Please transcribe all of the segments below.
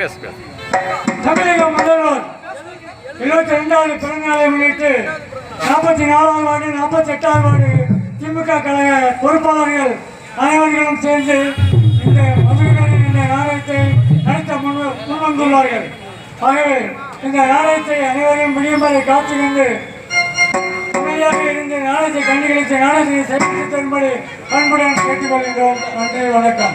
பேசு பேசு தமிழக முதல்வர் இருபத்தி ரெண்டாவது பிறந்தநாளை முன்னிட்டு நாற்பத்தி நாலாவது வார்டு நாற்பத்தி எட்டாவது வார்டு திமுக கழக பொறுப்பாளர்கள் அனைவர்களும் சேர்ந்து இந்த மதுரைகளின் இந்த நாடகத்தை நடத்த முன் முன்வந்துள்ளார்கள். ஆகவே இந்த நாடகத்தை அனைவரும் முடியும் வரை காத்துக்கொண்டு அமைதியாக இருந்து நாடகத்தை கண்டுகளித்து நாடகத்தை செயல்படுத்தி தரும்படி அன்புடன் கேட்டுக்கொள்கின்றோம். நன்றி வணக்கம்.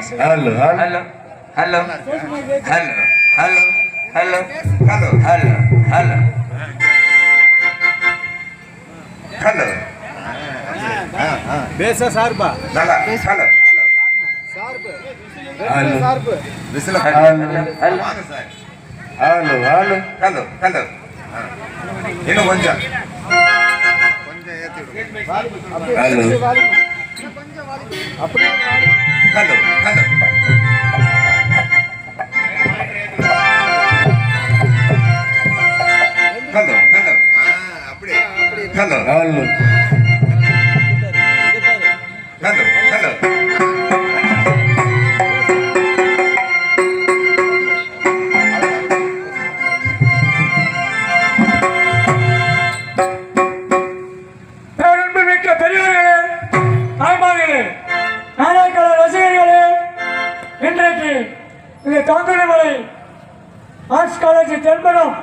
hello. hello, hello, hello, hello, hello, hello, hello, hello, hello. பேச சார்பா நல்லா hello. Hello. விசில hello, hello, Hello, hello. hello, hello. இன்னும் கொஞ்சம் Hello. hello, கல்லு கல்லு கல்லு கல்லு அப்படி கல்லு இந்த ஆர்ட்ஸ் காலேஜ் தென்படும்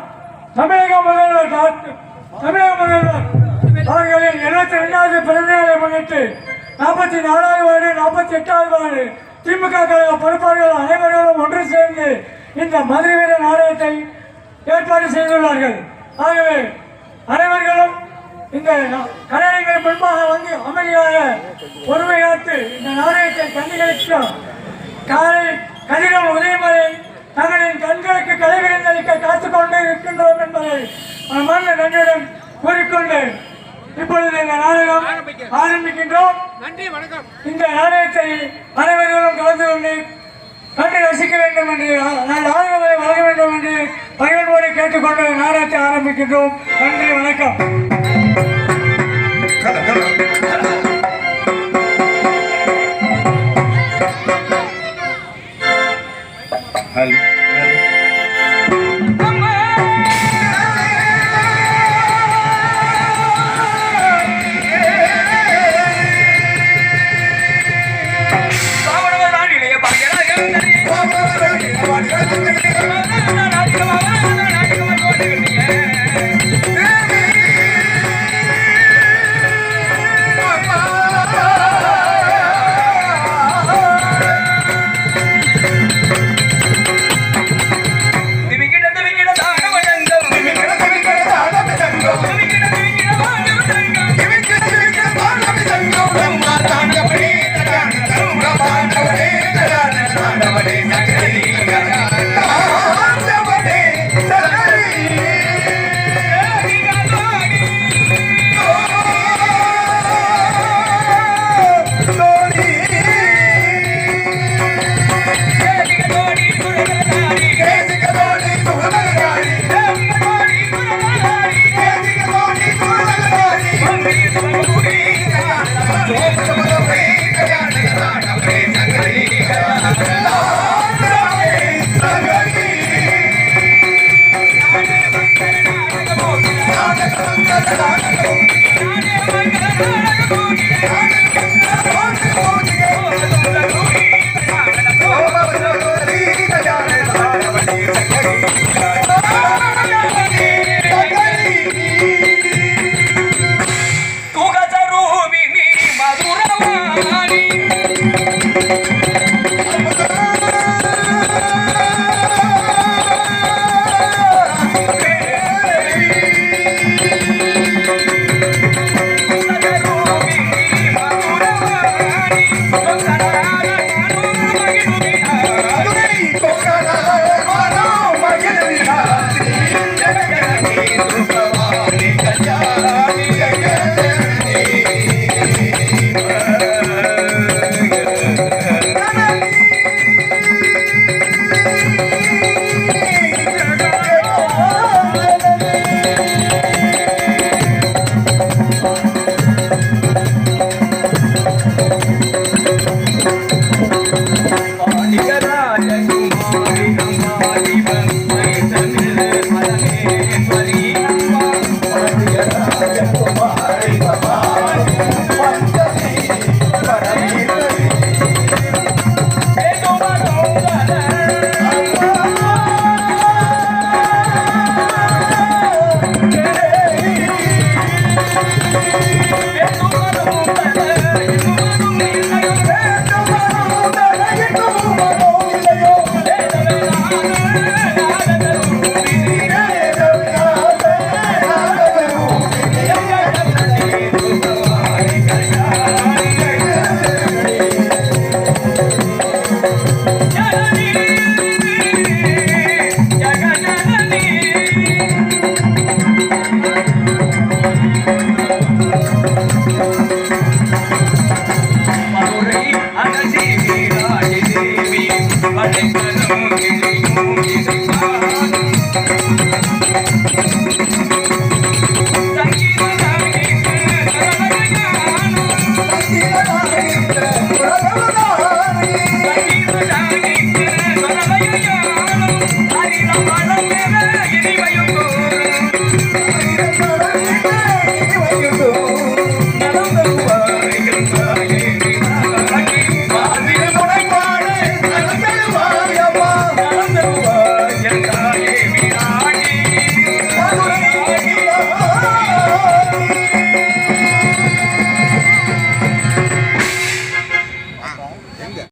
தமிழக முதல்வர் டாக்டர் தமிழக முதல்வர் அவர்களின் எழுபத்தி ரெண்டாவது பிறந்தநாளை முன்னிட்டு நாற்பத்தி நாலாவது வார்டு நாற்பத்தி எட்டாவது வார்டு திமுக கழக பொறுப்பாளர்கள் அனைவர்களும் ஒன்று சேர்ந்து இந்த மதுரை வீர நாடகத்தை ஏற்பாடு செய்துள்ளார்கள். ஆகவே அனைவர்களும் இந்த கலைஞர்கள் முன்பாக வந்து அமைதியாக பொறுமையாற்று இந்த நாடகத்தை கண்டுகளிக்கும் கொண்டு இருக்கின்றோம் என்பதை மன நன்றியுடன் கூறிக்கொண்டு இப்பொழுது இந்த நாடகம் ஆரம்பிக்கின்றோம். நன்றி வணக்கம். இந்த நாடகத்தை அனைவர்களும் கலந்து கொண்டு கண்டு ரசிக்க வேண்டும் என்று நான் ஆதரவை வழங்க வேண்டும் என்று பகிர்வோரை கேட்டுக்கொண்டு நாடகத்தை ஆரம்பிக்கின்றோம். நன்றி வணக்கம். Thank you.